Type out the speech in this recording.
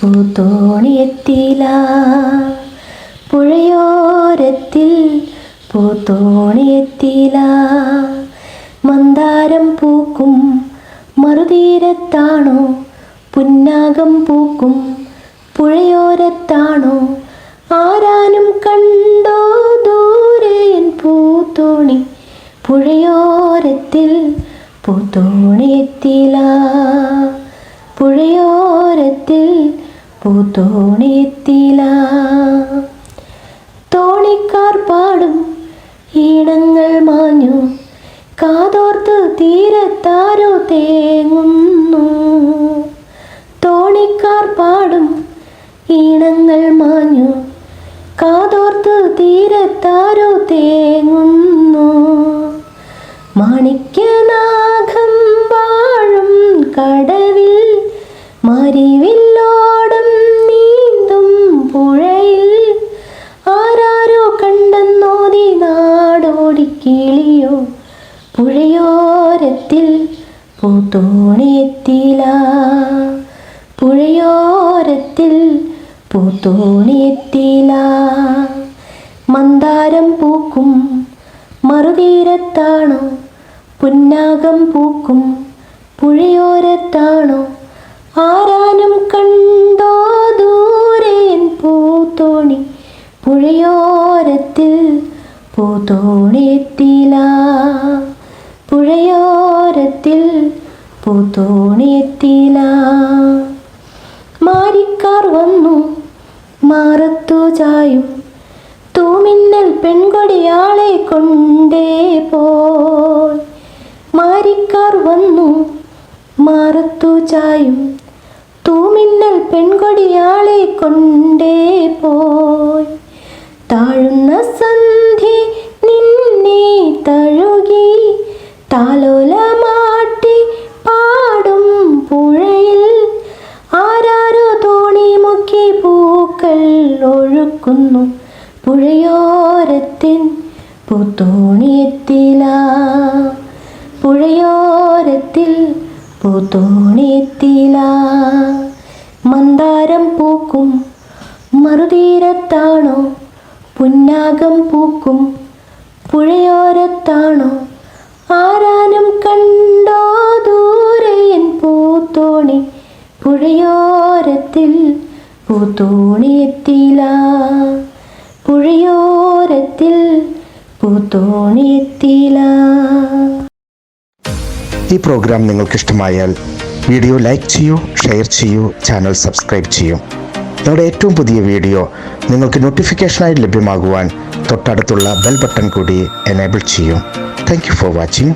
പൂത്തോണിയെത്തിയില്ല പുഴയോരത്തിൽ പൂത്തോണിയെത്തില മന്ദാരം പൂക്കും മറുതീരത്താണോ. പുന്നാകം പൂക്കും പുഴയോരത്താണോ. ആരാനും കണ്ടോ ദൂരെ എൻ പൂത്തോണി പുഴയോരത്തിൽ പൂത്തോണിയെത്തിയില്ല പുഴയോരത്തിൽ പൂത്തോണിയെത്തില തോണിക്കാർ പാടും ഈണങ്ങൾ മാഞ്ഞു. കാതോർത്ത് തീരത്താരോ തേങ്ങുന്നു. തോണിക്കാർ പാടും ഈണങ്ങൾ മാഞ്ഞു. കാതോർത്ത് തീരത്താരോ തേങ്ങുന്നു. മാണിക്യനാഗം വാഴും കടവിൽ നാടോടിക്കിളിയോ പുഴയോരത്തിൽ പൂത്തോണിയെത്തില പുഴയോരത്തിൽ പൂത്തോണിയെത്തില മന്ദാരം പൂക്കും മറുതീരത്താണോ? പുന്നാകം പൂക്കും പുഴയോരത്താണോ? ആരാനും കണ്ടോ ദൂരേൻ പൂത്തോണി പുഴയോരത്തിൽ പൂത്തോണിയെത്തിയില്ല പുഴയോരത്തിൽ പൂത്തോണിയെത്തില മാരിക്കാർ വന്നു മാറത്തു ചായും. തൂമിന്നൽ പെൺകൊടിയാളെ കൊണ്ടേ പോൽ. മാരിക്കാർ വന്നു മാറത്തു ചായും. തൂമിന്നൽ പെൺകൊടിയാളെ കൊണ്ടേ താലോലമാട്ടി പാടും പുഴയിൽ. ആരാരോ തോണി മുക്കി പൂക്കൾ ഒഴുക്കുന്നു. പുഴയോരത്തിൻ പൂത്തോണിയെത്തില പുഴയോരത്തിൽ പൂത്തോണിയെത്തില മന്ദാരം പൂക്കും മറുതീരത്താണോ? പുന്നാകം പൂക്കും പുഴയോരത്താണോ? പുഴയോരത്തിൽ പൂത്തോണിയെത്തിയില്ല പുഴയോരത്തിൽ പൂത്തോണിയെത്തിയില്ല ഈ പ്രോഗ്രാം നിങ്ങൾക്കിഷ്ടമായാൽ വീഡിയോ ലൈക്ക് ചെയ്യൂ ഷെയർ ചെയ്യൂ ചാനൽ സബ്സ്ക്രൈബ് ചെയ്യൂ. ഞങ്ങളുടെ ഏറ്റവും പുതിയ വീഡിയോ നിങ്ങൾക്ക് നോട്ടിഫിക്കേഷനായി ലഭ്യമാകുവാൻ തൊട്ടടുത്തുള്ള ബെൽ ബട്ടൺ കൂടി എനേബിൾ ചെയ്യൂ. Thank for watching